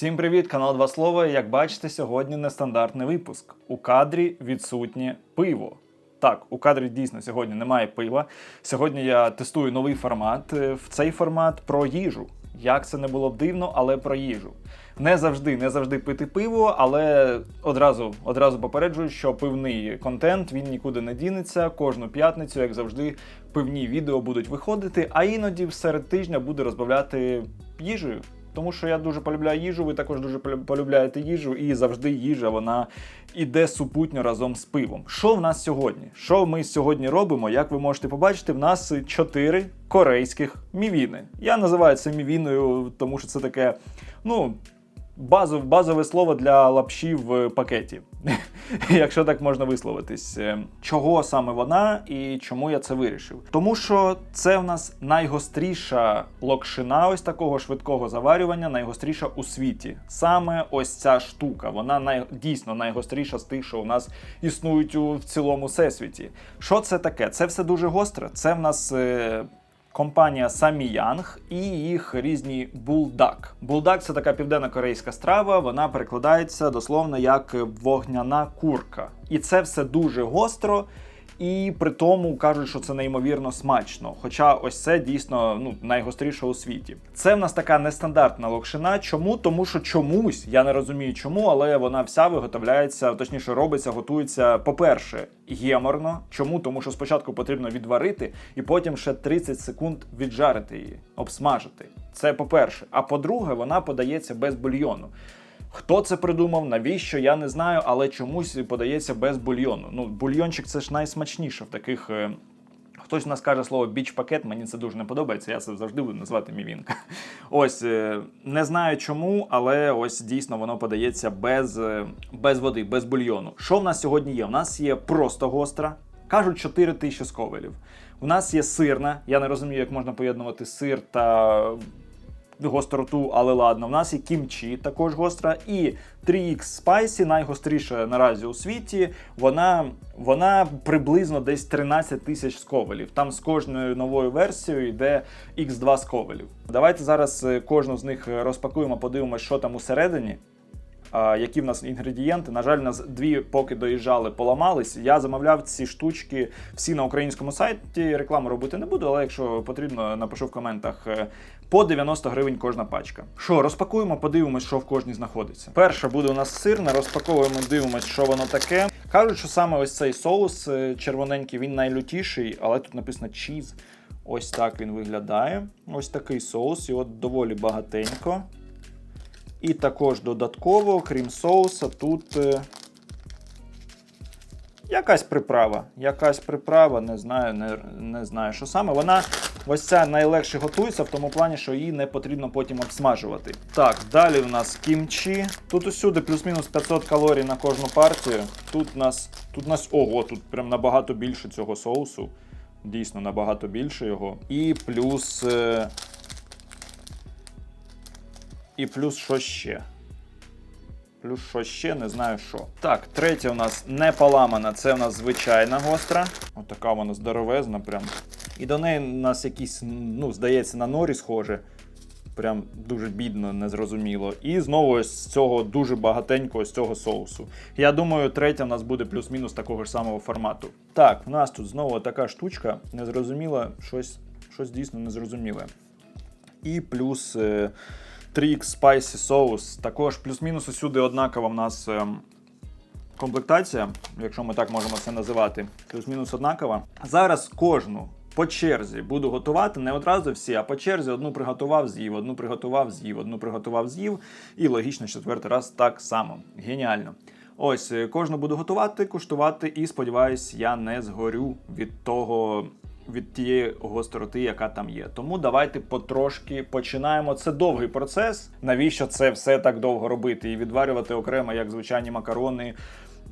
Всім привіт, канал Два Слова. Як бачите, сьогодні нестандартний випуск. У кадрі відсутнє пиво. Так, у кадрі дійсно сьогодні немає пива. Сьогодні я тестую новий формат. Е, В цей формат про їжу. Як це не було б дивно, але про їжу. Не завжди, не завжди пити пиво, але одразу, одразу попереджую, що пивний контент він нікуди не дінеться. Кожну п'ятницю, як завжди, пивні відео будуть виходити, а іноді серед тижня буду розбавляти їжею. Тому що я дуже полюбляю їжу, ви також дуже полю- полюбляєте їжу, і завжди їжа вона іде супутньо разом з пивом. Що в нас сьогодні? Що ми сьогодні робимо? Як ви можете побачити, в нас чотири корейських мівіни. Я називаю це мівіною, тому що це таке, ну. Базов, базове слово для лапші в пакеті, якщо так можна висловитись. Е, Чого саме вона і чому я це вирішив? Тому що це в нас найгостріша локшина, ось такого швидкого заварювання, найгостріша у світі. Саме ось ця штука. Вона най, дійсно найгостріша з тих, що у нас існують у в цілому всесвіті. Що це таке? Це все дуже гостре. Це в нас. Е, компанія Samyang і їх різні булдак. Булдак це така південно-корейська страва. Вона перекладається дословно як вогняна курка. І це все дуже гостро. І при тому кажуть, що це неймовірно смачно. Хоча ось це дійсно ну найгостріше у світі. Це в нас така нестандартна локшина. Чому? Тому що чомусь я не розумію чому, але вона вся виготовляється, точніше робиться, готується. По-перше, геморно. Чому? Тому що спочатку потрібно відварити, і потім ще 30 секунд віджарити її, обсмажити. Це по-перше. А по-друге, вона подається без бульйону. Хто це придумав, навіщо, я не знаю, але чомусь подається без бульйону. Ну, бульйончик це ж найсмачніше в таких. е, Хтось у нас каже слово біч-пакет, мені це дуже не подобається, я це завжди буду називати мівінка. Ось е, не знаю чому, але ось дійсно воно подається без, е, без води, без бульйону. Що в нас сьогодні є? У нас є просто гостра. Кажуть 4 тисячі сковелів. У нас є сирна. Я не розумію, як можна поєднувати сир та гостроту, але ладно. В нас є кімчі, також гостра, і 3X Spicy, найгостріша наразі у світі. Вона, вона приблизно десь 13 тисяч сковелів. Там з кожною новою версією йде X2 сковелів. Давайте зараз е, кожну з них розпакуємо, подивимося, що там усередині. Які в нас інгредієнти. На жаль, нас дві поки доїжджали, поламались. Я замовляв ці штучки всі на українському сайті. Рекламу робити не буду, але якщо потрібно, напишу в коментах. Е, По 90 гривень кожна пачка. Що, розпакуємо, подивимось, що в кожній знаходиться. Перша буде у нас сирна, розпаковуємо, дивимось, що воно таке. Кажуть, що саме ось цей соус е, червоненький, він найлютіший, але тут написано чіз. Ось так він виглядає. Ось такий соус, його доволі багатенько. І також додатково, крім соуса, тут е, якась приправа. Якась приправа, не знаю, не, не знаю, що саме. Вона ось ця найлегше готується в тому плані, що її не потрібно потім обсмажувати. Так, далі у нас кімчі. Тут усюди плюс-мінус 500 калорій на кожну партію. Тут у нас, тут нас, ого, тут прям набагато більше цього соусу. Дійсно, набагато більше його. І плюс. І плюс що ще? Плюс що ще, не знаю що. Так, третя у нас не поламана, це у нас звичайна гостра. Отака вона здоровезна, прям. І до неї у нас якісь, ну, здається, на норі схоже. Прям дуже бідно, незрозуміло. І знову з цього дуже багатенького з цього соусу. Я думаю, третя у нас буде плюс-мінус такого ж самого формату. Так, в нас тут знову така штучка, незрозуміла, щось, щось дійсно незрозуміле. І плюс. Е, 3X Spicy соус. Також плюс-мінус усюди однакова в нас ем, комплектація, якщо ми так можемо це називати. Плюс-мінус однакова. Зараз кожну по черзі буду готувати, не одразу всі, а по черзі одну приготував, з'їв, одну приготував, з'їв, одну приготував, з'їв. І логічно, четвертий раз так само. Геніально. Ось е, кожну буду готувати, куштувати, і сподіваюсь, я не згорю від того. Від тієї гостроти, яка там є. Тому давайте потрошки починаємо. Це довгий процес. Навіщо це все так довго робити? І відварювати окремо, як звичайні макарони,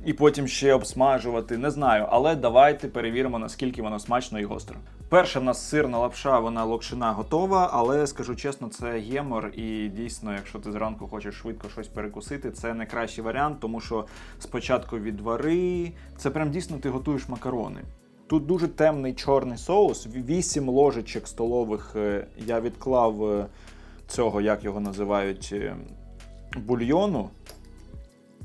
і потім ще обсмажувати. Не знаю, але давайте перевіримо, наскільки воно смачно і гостро. Перша в нас сирна лапша, вона локшина готова, але скажу чесно, це гемор. І дійсно, якщо ти зранку хочеш швидко щось перекусити, це не кращий варіант, тому що спочатку відвари, це прям дійсно ти готуєш макарони. Тут дуже темний чорний соус. 8 ложечок столових е, я відклав е, цього, як його називають, е, бульйону,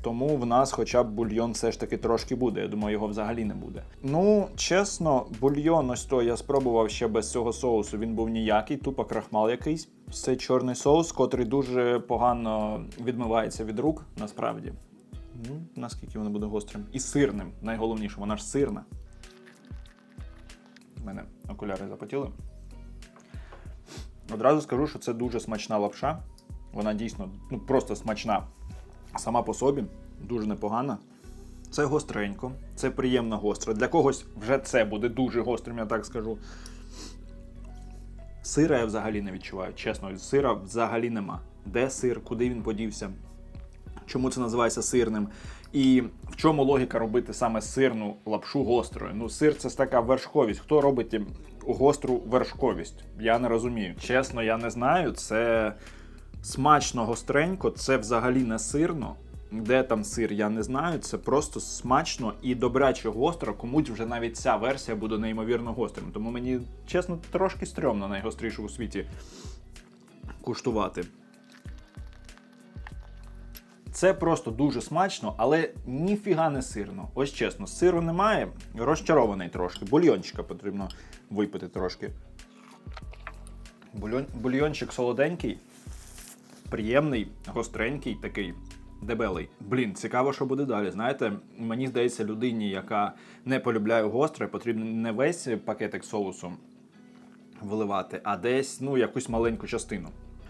тому в нас хоча б бульйон все ж таки трошки буде. Я думаю, його взагалі не буде. Ну, чесно, бульйон ось то я спробував ще без цього соусу. Він був ніякий, тупо крахмал якийсь. Це чорний соус, котрий дуже погано відмивається від рук, насправді. Ну, наскільки воно буде гострим. І сирним. Найголовніше, вона ж сирна. Мене окуляри запотіли. Одразу скажу, що це дуже смачна лапша. Вона дійсно ну, просто смачна сама по собі, дуже непогана. Це гостренько, це приємно гостро. Для когось вже це буде дуже гострим, я так скажу. Сира я взагалі не відчуваю. Чесно, сира взагалі нема. Де сир, куди він подівся? Чому це називається сирним? І в чому логіка робити саме сирну лапшу гострою? Ну, сир це така вершковість. Хто робить гостру вершковість? Я не розумію. Чесно, я не знаю. Це смачно гостренько, це взагалі не сирно. Де там сир, я не знаю. Це просто смачно і добряче гостро. Комусь вже навіть ця версія буде неймовірно гострим. Тому мені, чесно, трошки стрьомно найгострішу у світі куштувати. Це просто дуже смачно, але ніфіга не сирно. Ось чесно, сиру немає, розчарований трошки. Бульйончика потрібно випити трошки. Бульйон, бульйончик солоденький, приємний, гостренький такий. Дебелий. Блін, цікаво, що буде далі. Знаєте, мені здається, людині, яка не полюбляє гостре, потрібно не весь пакетик соусу виливати, а десь ну, якусь маленьку частину.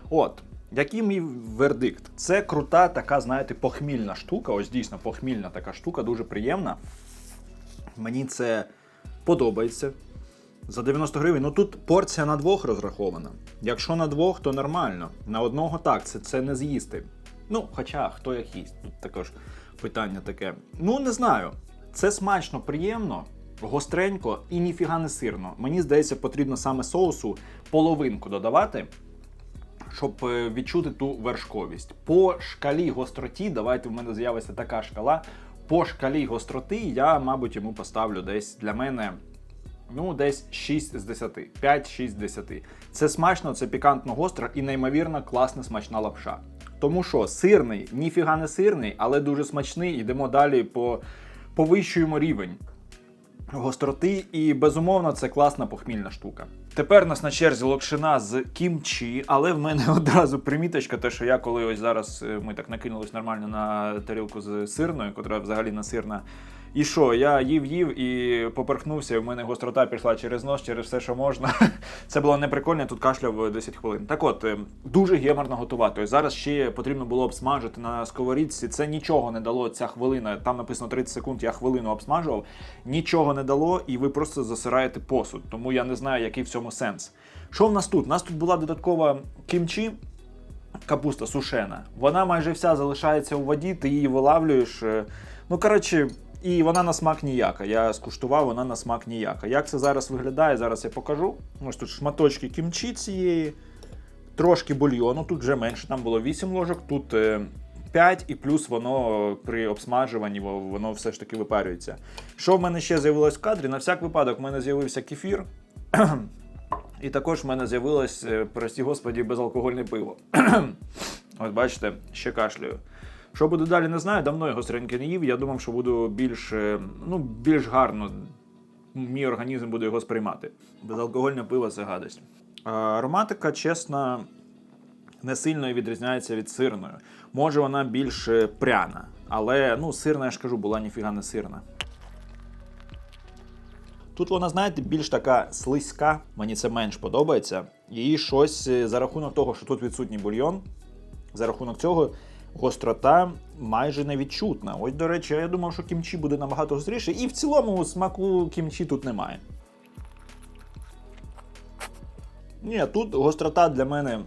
От, який мій вердикт? Це крута, така, знаєте, похмільна штука. Ось дійсно похмільна така штука, дуже приємна. Мені це подобається. За 90 гривень. Ну тут порція на двох розрахована. Якщо на двох, то нормально. На одного так, це, це не з'їсти. Ну, хоча хто як їсть, тут також питання таке. Ну, не знаю. Це смачно, приємно, гостренько і ніфіга не сирно. Мені здається, потрібно саме соусу половинку додавати, щоб е, відчути ту вершковість. По шкалі гостроті, давайте в мене з'явиться така шкала. По шкалі гостроти я, мабуть, йому поставлю десь для мене. Ну, десь 6 з 10, 5-6 з 10. Це смачно, це пікантно гостро і неймовірно класна смачна лапша. Тому що сирний, ніфіга не сирний, але дуже смачний. Йдемо далі по повищуємо рівень гостроти, і безумовно це класна похмільна штука. Тепер у нас на черзі локшина з кімчі, але в мене одразу приміточка, те, що я коли ось зараз е, ми так накинулись нормально на тарілку з сирною, котра взагалі не сирна. І що, я їв їв і поперхнувся, і в мене гострота пішла через нос, через все, що можна. Це було неприкольно, тут кашляв 10 хвилин. Так от, е, дуже геморно готувати. Ось зараз ще потрібно було обсмажити на сковорідці. Це нічого не дало ця хвилина. Там написано 30 секунд, я хвилину обсмажував. Нічого не дало, і ви просто засираєте посуд. Тому я не знаю, який в цьому сенс. Що в нас тут? У нас тут була додаткова кімчі. Капуста сушена. Вона майже вся залишається у воді, ти її вилавлюєш. е, Ну, коротше, і вона на смак ніяка. Я скуштував, вона на смак ніяка. Як це зараз виглядає, зараз я покажу. Ось тут шматочки кімчі цієї, трошки бульйону, тут вже менше, там було 8 ложок, тут е, 5, і плюс воно при обсмажуванні во- воно все ж таки випарюється. Що в мене ще з'явилось в кадрі? На всяк випадок в мене з'явився кефір. І також в мене з'явилось, е, прості господі, безалкогольне пиво. От бачите, ще кашлюю. Що буде далі, не знаю. Давно його сиреньки не їв. Я думав, що буду більш, е, ну, більш гарно. Мій організм буде його сприймати. Безалкогольне пиво це гадость. Ароматика, чесно, не сильно відрізняється від сирної. Може, вона більш е, пряна, але ну, сирна, я ж кажу, була ніфіга не сирна. Тут вона, знаєте, більш така слизька, мені це менш подобається. Її щось е, за рахунок того, що тут відсутній бульйон, за рахунок цього гострота майже невідчутна. Ось, до речі, я думав, що кімчі буде набагато гостріше, і в цілому смаку кімчі тут немає. Ні, тут гострота для мене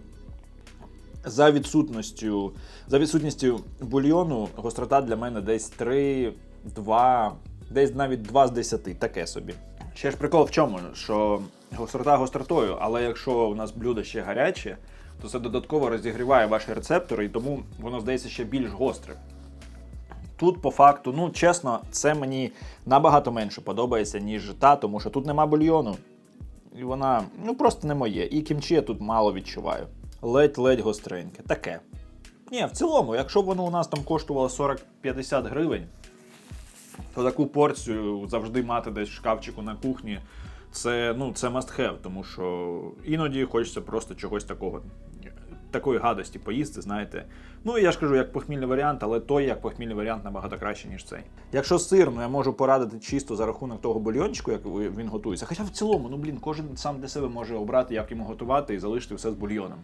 за відсутністю, за відсутністю бульйону, гострота для мене десь 3, 2, десь навіть 2 з 10, таке собі. Ще ж прикол в чому, що гострота гостротою, але якщо у нас блюдо ще гаряче, то це додатково розігріває ваші рецептори, і тому воно здається ще більш гострим. Тут, по факту, ну чесно, це мені набагато менше подобається, ніж та, тому що тут нема бульйону. І вона ну просто не моє. І кімчі я тут мало відчуваю. Ледь-ледь гостреньке. Таке. Ні, в цілому, якщо б воно у нас там коштувало 40-50 гривень, то таку порцію завжди мати десь в шкафчику на кухні. Це ну це must have, тому що іноді хочеться просто чогось такого, такої гадості поїсти, знаєте. Ну я ж кажу, як похмільний варіант, але той як похмільний варіант набагато краще, ніж цей. Якщо сир, ну я можу порадити чисто за рахунок того бульйончику, як він готується. Хоча в цілому, ну блін, кожен сам для себе може обрати, як йому готувати і залишити все з бульйоном.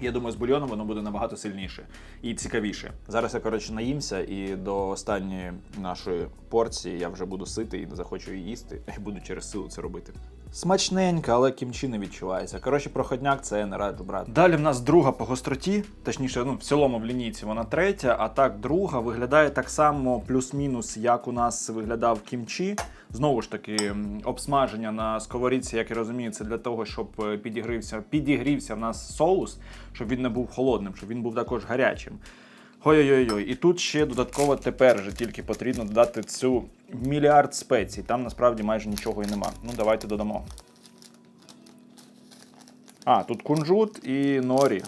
Я думаю, з бульйоном воно буде набагато сильніше і цікавіше. Зараз я коротше наїмся, і до останньої нашої порції я вже буду ситий і не захочу її їсти. І буду через силу це робити. Смачненько, але кімчі не відчувається. Коротше, проходняк це я не раджу брати. Далі в нас друга по гостроті, точніше, ну в цілому в лінійці вона третя, а так друга виглядає так само плюс-мінус, як у нас виглядав кімчі. Знову ж таки, обсмаження на сковорідці, як я розумію, це для того, щоб е, підігрівся, підігрівся в нас соус, щоб він не був холодним, щоб він був також гарячим. Ой-ой-ой, і тут ще додатково тепер вже тільки потрібно додати цю мільярд спецій. Там насправді майже нічого і нема. Ну, давайте додамо. А, тут кунжут і норі.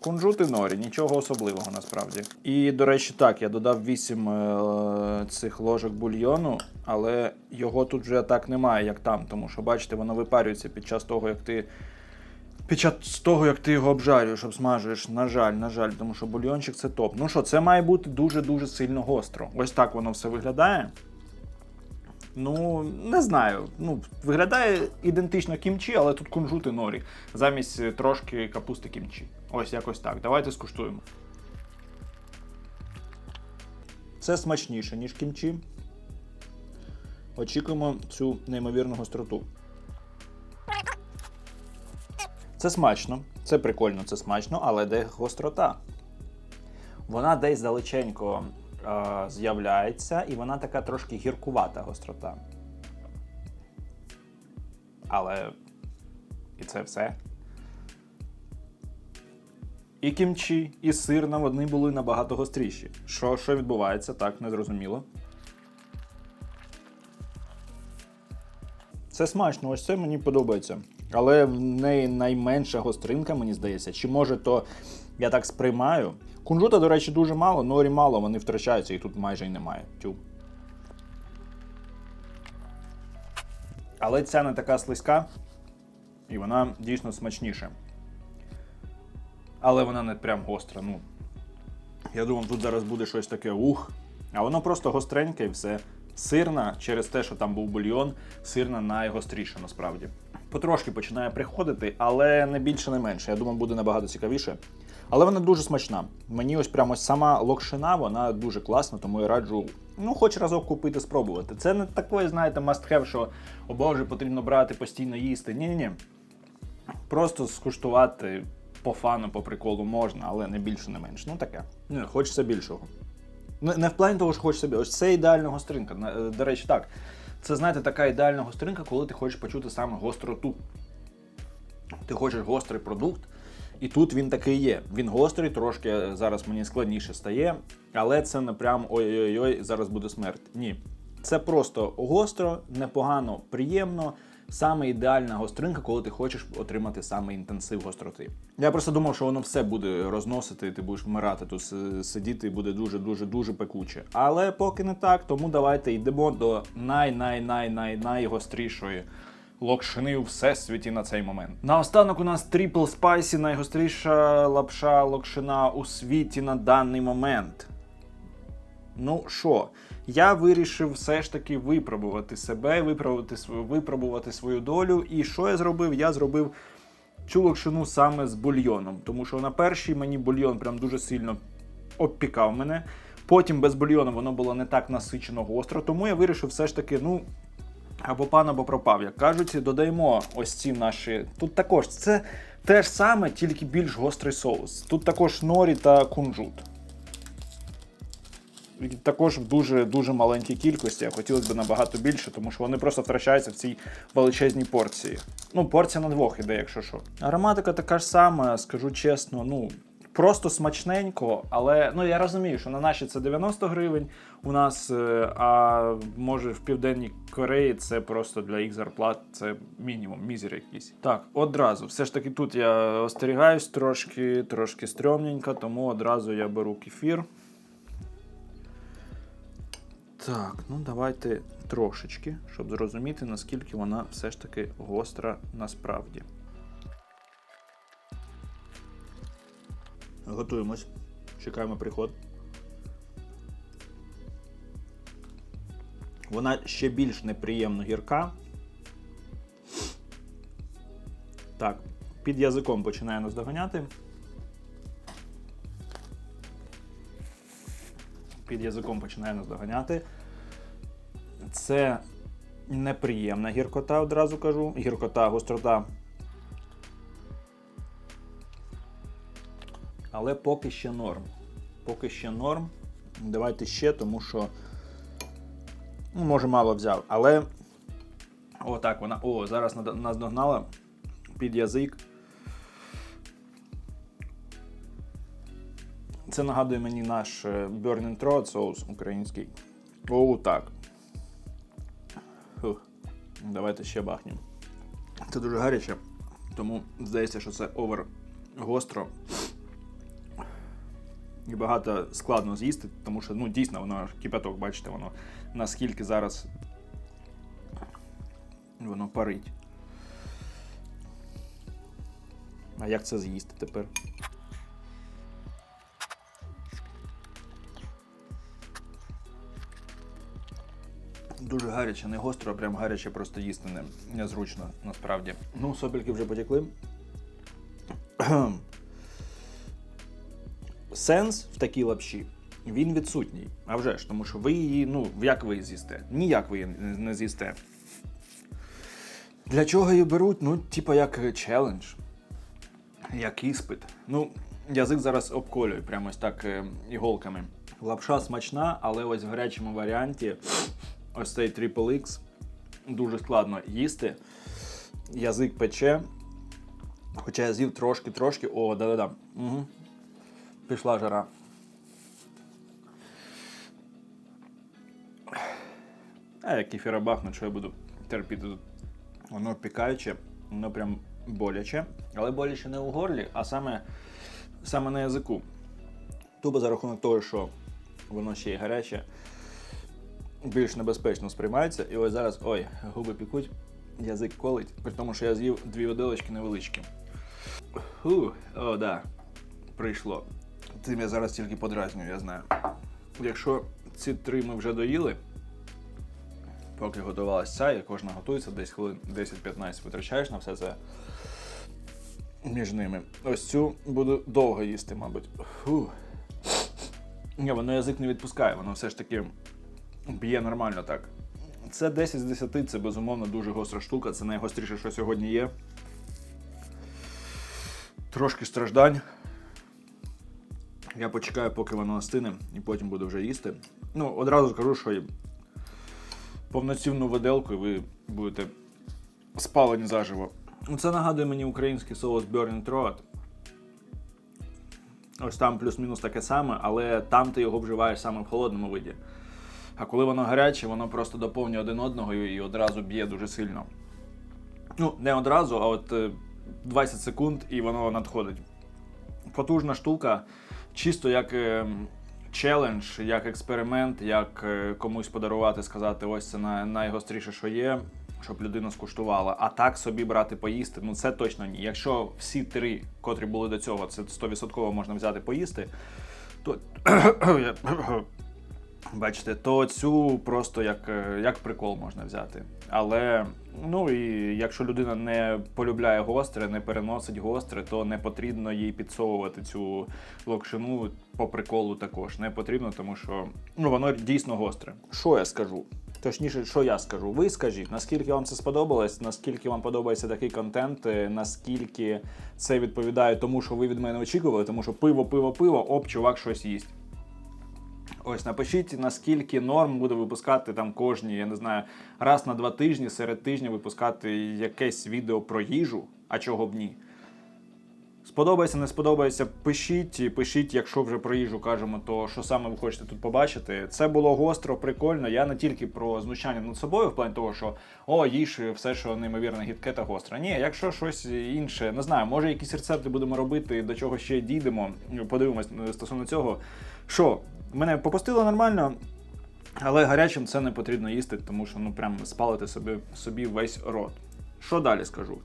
Кунжут і норі, нічого особливого насправді. І, до речі, так, я додав 8 е, цих ложок бульйону, але його тут вже так немає, як там, тому що, бачите, воно випарюється під час того, як ти. Під час того, як ти його обжарюєш, обсмажуєш, на жаль, на жаль, тому що бульйончик це топ. Ну що, це має бути дуже-дуже сильно гостро. Ось так воно все виглядає. Ну, не знаю. Ну, виглядає ідентично кімчі, але тут кунжут і норі. Замість трошки капусти кімчі. Ось якось так. Давайте скуштуємо. Це смачніше, ніж кімчі. Очікуємо цю неймовірну гостроту. Це смачно, це прикольно, це смачно, але де гострота? Вона десь далеченько е, з'являється, і вона така трошки гіркувата гострота. Але і це все. І кімчі, і сирна вони були набагато гостріші. Що, що відбувається, так, незрозуміло. Це смачно, ось це мені подобається. Але в неї найменша гостринка, мені здається. Чи може то я так сприймаю? Кунжута, до речі, дуже мало, норі мало, вони втрачаються, їх тут майже й немає. Тю. Але ця не така слизька, і вона дійсно смачніша. Але вона не прям гостра. Ну, я думав, тут зараз буде щось таке ух. А воно просто гостреньке і все. Сирна, через те, що там був бульйон, сирна найгостріша насправді. Потрошки починає приходити, але не більше, не менше. Я думаю, буде набагато цікавіше. Але вона дуже смачна. Мені ось прямо сама локшина, вона дуже класна, тому я раджу, ну, хоч разок купити, спробувати. Це не такий, знаєте, must have, що о Боже, потрібно брати, постійно їсти. Ні-ні-ні. Просто скуштувати по фану, по приколу можна, але не більше, не менше. Ну таке. Не, хочеться більшого. Не, в плані того, що хочеться більше. Ось це ідеальна гостринка. Е, До речі, так. Це, знаєте, така ідеальна гостринка, коли ти хочеш почути саме гостроту. Ти хочеш гострий продукт, і тут він такий є. Він гострий, трошки зараз мені складніше стає, але це не прям ой-ой-ой, зараз буде смерть. Ні. Це просто гостро, непогано, приємно. Саме ідеальна гостринка, коли ти хочеш отримати саме інтенсив гостроти. Я просто думав, що воно все буде розносити, ти будеш вмирати тут сидіти, буде дуже дуже пекуче. Але поки не так, тому давайте йдемо до най-най-най-най найгострішої локшини у всесвіті на цей момент. Наостанок у нас Triple Spicy, найгостріша лапша локшина у світі на даний момент. Ну що, я вирішив все ж таки випробувати себе, випробувати, випробувати свою долю. І що я зробив? Я зробив цю локшину саме з бульйоном. Тому що на першій мені бульйон прям дуже сильно обпікав мене. Потім без бульйону воно було не так насичено гостро, тому я вирішив все ж таки, ну. Або пан, або пропав, як кажуть, додаємо ось ці наші. Тут також це те ж саме, тільки більш гострий соус. Тут також норі та кунжут. Також в дуже дуже маленькій кількості, а хотілося б набагато більше, тому що вони просто втрачаються в цій величезній порції. Ну, порція на двох іде, якщо що. Ароматика така ж сама, скажу чесно, ну, просто смачненько, але ну я розумію, що на наші це 90 гривень. У нас, е, а може в Південній Кореї це просто для їх зарплат це мінімум, мізер якийсь. Так, одразу. Все ж таки тут я остерігаюсь трошки, трошки стрьомненько, тому одразу я беру кефір. Так, ну давайте трошечки, щоб зрозуміти, наскільки вона все ж таки гостра насправді. Готуємось. Чекаємо приход. Вона ще більш неприємно гірка. Так, під язиком починає нас доганяти. Під язиком починає нас доганяти. Це неприємна гіркота, одразу кажу. Гіркота, гострота. Але поки ще норм. Поки ще норм. Давайте ще, тому що. Ну, може, мало взяв. Але. Отак вона. О, зараз нас догнала під язик. Це нагадує мені наш е, Burning Throat соус український. О, так. Давайте ще бахнемо. Це дуже гаряче, тому здається, що це овер гостро. І багато складно з'їсти, тому що ну, дійсно воно кипяток, бачите, воно наскільки зараз воно парить. А як це з'їсти тепер? Дуже гаряче, не гостро, а прям гаряче просто їсти не, незручно, насправді. Ну, сопельки вже потекли. Сенс в такій лапші він відсутній. А вже ж, тому що ви її, ну, як ви її з'їсте? Ніяк ви її не з'їсте. Для чого її беруть? Ну, типа як челендж, як іспит. Ну, язик зараз обколює прямо ось так е, іголками. Лапша смачна, але ось в гарячому варіанті ось цей Triple X дуже складно їсти. Язик пече. Хоча я з'їв трошки-трошки. О, да-да-да. Угу. Пішла жара. А як кефіра бахнуть, що я буду терпіти тут. Воно пікаюче, воно прям боляче. Але боляче не у горлі, а саме, саме на язику. Тупо за рахунок того, що воно ще й гаряче, більш небезпечно сприймається. І ось зараз, ой, губи пікуть, язик колить, при тому, що я з'їв дві виделочки невеличкі. Фу, о, да, прийшло. Тим я зараз тільки подразнюю, я знаю. Якщо ці три ми вже доїли, поки готувалася ця, і кожна готується, десь хвилин 10-15 витрачаєш на все це між ними. Ось цю буду довго їсти, мабуть. Ні, воно язик не відпускає, воно все ж таки б'є нормально так. Це 10 з 10, це безумовно дуже гостра штука, це найгостріше, що сьогодні є. Трошки страждань. Я почекаю, поки воно остине, і потім буду вже їсти. Ну, одразу скажу, що повноцінну виделку і ви будете спалені заживо. Ну, Це нагадує мені український соус Burning Throat. Ось там плюс-мінус таке саме, але там ти його вживаєш саме в холодному виді. А коли воно гаряче, воно просто доповнює один одного і одразу б'є дуже сильно. Ну, не одразу, а от е, 20 секунд і воно надходить. Потужна штука, чисто як е, челендж, як експеримент, як е, комусь подарувати, сказати, ось це найгостріше, що є, щоб людина скуштувала. А так собі брати поїсти, ну це точно ні. Якщо всі три, котрі були до цього, це 100% можна взяти поїсти, то Бачите, то цю просто як, е, як прикол можна взяти. Але ну і якщо людина не полюбляє гостре, не переносить гостре, то не потрібно їй підсовувати цю локшину по приколу також. Не потрібно, тому що ну воно дійсно гостре. Що я скажу? Точніше, що я скажу? Ви скажіть, наскільки вам це сподобалось, наскільки вам подобається такий контент, е, наскільки це відповідає тому, що ви від мене очікували, тому що пиво, пиво, пиво, оп, чувак щось їсть. Ось напишіть, наскільки норм буде випускати там кожні, я не знаю, раз на два тижні серед тижня випускати якесь відео про їжу, а чого б ні. Сподобається, не сподобається, пишіть, пишіть, якщо вже про їжу кажемо, то що саме ви хочете тут побачити. Це було гостро, прикольно. Я не тільки про знущання над собою, в плані того, що о, їж все, що неймовірно гідке та гостре. Ні, якщо щось інше, не знаю, може якісь рецепти будемо робити, до чого ще дійдемо. Подивимось е, стосовно цього. Що, мене попустило нормально. Але гарячим це не потрібно їсти, тому що ну прям спалити собі, собі весь рот. Що далі скажу?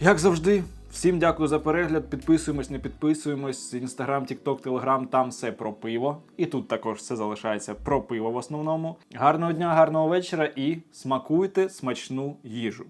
Як завжди, всім дякую за перегляд. Підписуємось, не підписуємось. Інстаграм, Тікток, Телеграм, там все про пиво. І тут також все залишається про пиво в основному. Гарного дня, гарного вечора і смакуйте смачну їжу.